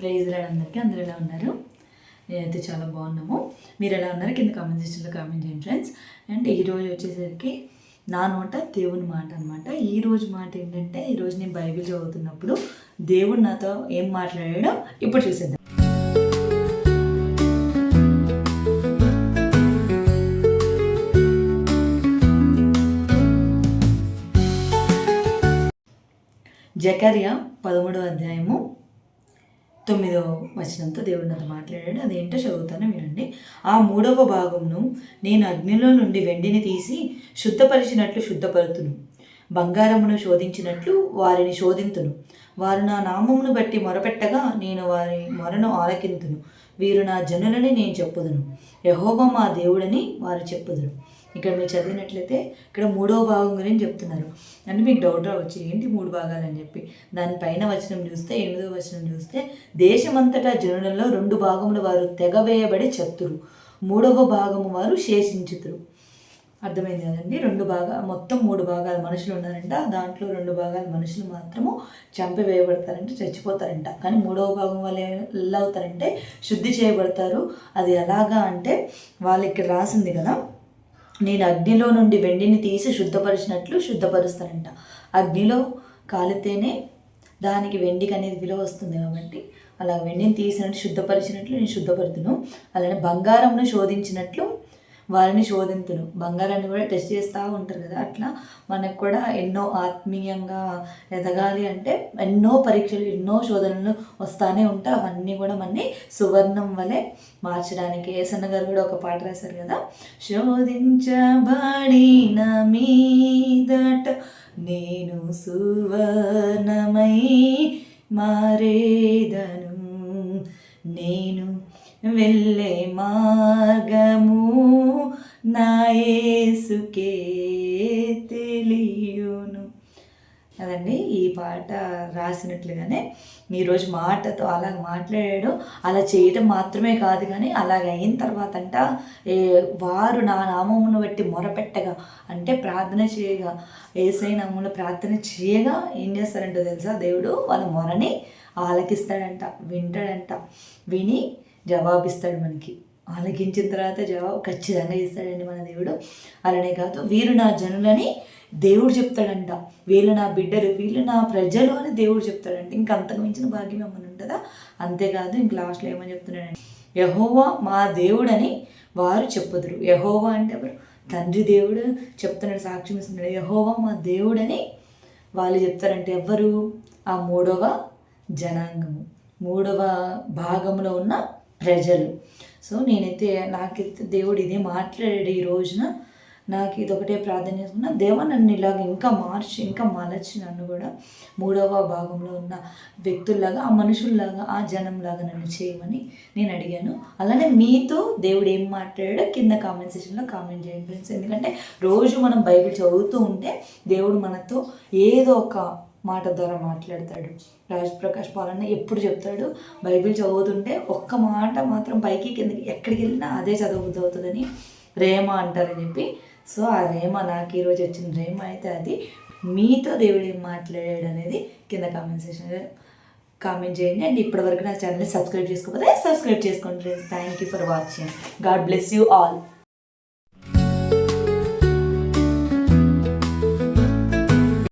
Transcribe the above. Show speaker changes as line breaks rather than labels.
Praise రాడు అందరికీ అందరూ ఎలా ఉన్నారు? నేనైతే చాలా బాగున్నాము. మీరు ఎలా ఉన్నారు? కింద కామెంట్ సెక్షన్లో కామెంట్ చేయండి ఫ్రెండ్స్ అండ్ ఈరోజు వచ్చేసరికి నా నోట దేవుని మాట అనమాట ఈరోజు మాట ఏంటంటే ఈరోజు నేను బైబిల్ చదువుతున్నప్పుడు దేవుడు నాతో ఏం మాట్లాడాడో ఇప్పుడు చూసేద్దాం. జకర్య పదమూడవ అధ్యాయము తొమ్మిదవ వచనంతో దేవుడు నాతో మాట్లాడాడు. అదేంటో చదువుతాను వినండి. ఆ మూడవ భాగంను నేను అగ్నిలో నుండి వెండిని తీసి శుద్ధపరిచినట్లు శుద్ధపరుతును. బంగారమును శోధించినట్లు వారిని శోధింతును. వారు నా నామమును బట్టి మొరపెట్టగా నేను వారి మొరను ఆలకింతును. వీరు నా జనులని నేను చెప్పుదును. యహోబా మా దేవుడని వారు చెప్పుదురు. ఇక్కడ మీరు చదివినట్లయితే ఇక్కడ మూడో భాగం గురించి చెప్తున్నారు. అంటే మీకు డౌట్ రావచ్చు ఏంటి మూడు భాగాలు అని చెప్పి? దానిపైన వచనం చూస్తే ఎనిమిదో వచనం చూస్తే దేశమంతటా జనులలో రెండు భాగములు వారు తెగవేయబడి చత్తురు. మూడవ భాగము వారు శేషించుతురు. అర్థమైంది కదండి. రెండు భాగా మొత్తం మూడు భాగాల మనుషులు ఉన్నారంట. దాంట్లో రెండు భాగాల మనుషులు మాత్రము చంపివేయబడతారంటే చచ్చిపోతారంట. కానీ మూడవ భాగం వాళ్ళు ఎలా అవుతారంటే శుద్ధి చేయబడతారు. అది ఎలాగా అంటే వాళ్ళు ఇక్కడ రాసింది కదా నేను అగ్నిలో నుండి వెండిని తీసి శుద్ధపరిచినట్లు శుద్ధపరుస్తానంట అగ్నిలో కాలితేనే దానికి వెండికి అనేది విలువ వస్తుంది కాబట్టి అలా వెండిని తీసినట్టు శుద్ధపరిచినట్లు నేను శుద్ధపడుతును అలానే బంగారంను శోధించినట్లు వారిని శోధింతును బంగారాన్ని కూడా టెస్ట్ చేస్తూ ఉంటారు కదా. అట్లా మనకు కూడా ఎన్నో ఆత్మీయంగా ఎదగాలి అంటే ఎన్నో పరీక్షలు ఎన్నో శోధనలు వస్తానే ఉంటాయి. అవన్నీ కూడా మనని సువర్ణం వలె మార్చడానికి. ఏసన్న గారు కూడా ఒక పాట రాశారు కదా. శోధించబడిన మీదట నేను సువర్ణమై మారేదను. నేను వెళ్ళే మార్గము నాయేసుకే తెలియను. అదండి ఈ పాట రాసినట్లుగానే ఈరోజు మాటతో అలా మాట్లాడాడు. అలా చేయటం మాత్రమే కాదు కానీ అలాగ అయిన తర్వాత అంట ఏ వారు నా నామమును బట్టి మొరపెట్టగా అంటే ప్రార్థన చేయగా ఏసై నామంలో ప్రార్థన చేయగా ఏం చేస్తారంటో తెలుసా? దేవుడు వాళ్ళ మొరని ఆలకిస్తాడంట వింటాడంట విని జవాబిస్తాడు మనకి. ఆలకించిన తర్వాత జవాబు ఖచ్చితంగా ఇస్తాడండి మన దేవుడు. అలానే కాదు వీరు నా జనులని దేవుడు చెప్తాడంట. వీళ్ళు నా బిడ్డలు వీళ్ళు నా ప్రజలు అని దేవుడు చెప్తాడంట. ఇంక అంతకు మించిన భాగ్యం ఏమైనా ఉంటుందా? అంతేకాదు ఇంక లాస్ట్లో ఏమని చెప్తున్నాడండి యహోవా మా దేవుడని వారు చెప్పుదురు. యహోవా అంటే ఎవరు? తండ్రి దేవుడు చెప్తున్నాడు సాక్ష్యం ఇస్తున్నాడు. యహోవా మా దేవుడని వాళ్ళు చెప్తారంటే ఎవరు? ఆ మూడవ జనాంగము. మూడవ భాగంలో ఉన్న ప్రజలు. సో నేనైతే నాకైతే దేవుడు ఇదే మాట్లాడాడు ఈ రోజున. నాకు ఇది ఒకటే ప్రార్థన చేసుకున్నా దేవ నన్ను ఇలాగ ఇంకా మార్చి ఇంకా మలచి నన్ను కూడా మూడవ భాగంలో ఉన్న వ్యక్తుల్లాగా ఆ మనుషుల్లాగా ఆ జనంలాగా నన్ను చేయమని నేను అడిగాను. అలానే మీతో దేవుడు ఏం మాట్లాడాడో కింద కామెంట్ సెక్షన్లో కామెంట్ చేయండి ఫ్రెండ్స్. ఎందుకంటే రోజు మనం బైబిల్ చదువుతూ ఉంటే దేవుడు మనతో ఏదో ఒక మాట ద్వారా మాట్లాడతాడు. రాజ్ ప్రకాష్ పాలన్న ఎప్పుడు చెప్తాడు? బైబిల్ చదువుతుంటే ఒక్క మాట మాత్రం పైకి కిందకి ఎక్కడికి వెళ్ళినా అదే చదవబుద్ధి అవుతుందని రేమ అంటారని చెప్పి. సో ఆ రేమ నాకు ఈరోజు వచ్చిన రేమ అయితే అది మీతో దేవుడు ఏం మాట్లాడాడు అనేది కింద కామెంట్ సెక్షన్లో కామెంట్ చేయండి. అండ్ ఇప్పటివరకు నా ఛానల్ని సబ్స్క్రైబ్ చేసుకోకపోతే సబ్స్క్రైబ్ చేసుకోండి friends. Thank you for watching. God bless you all.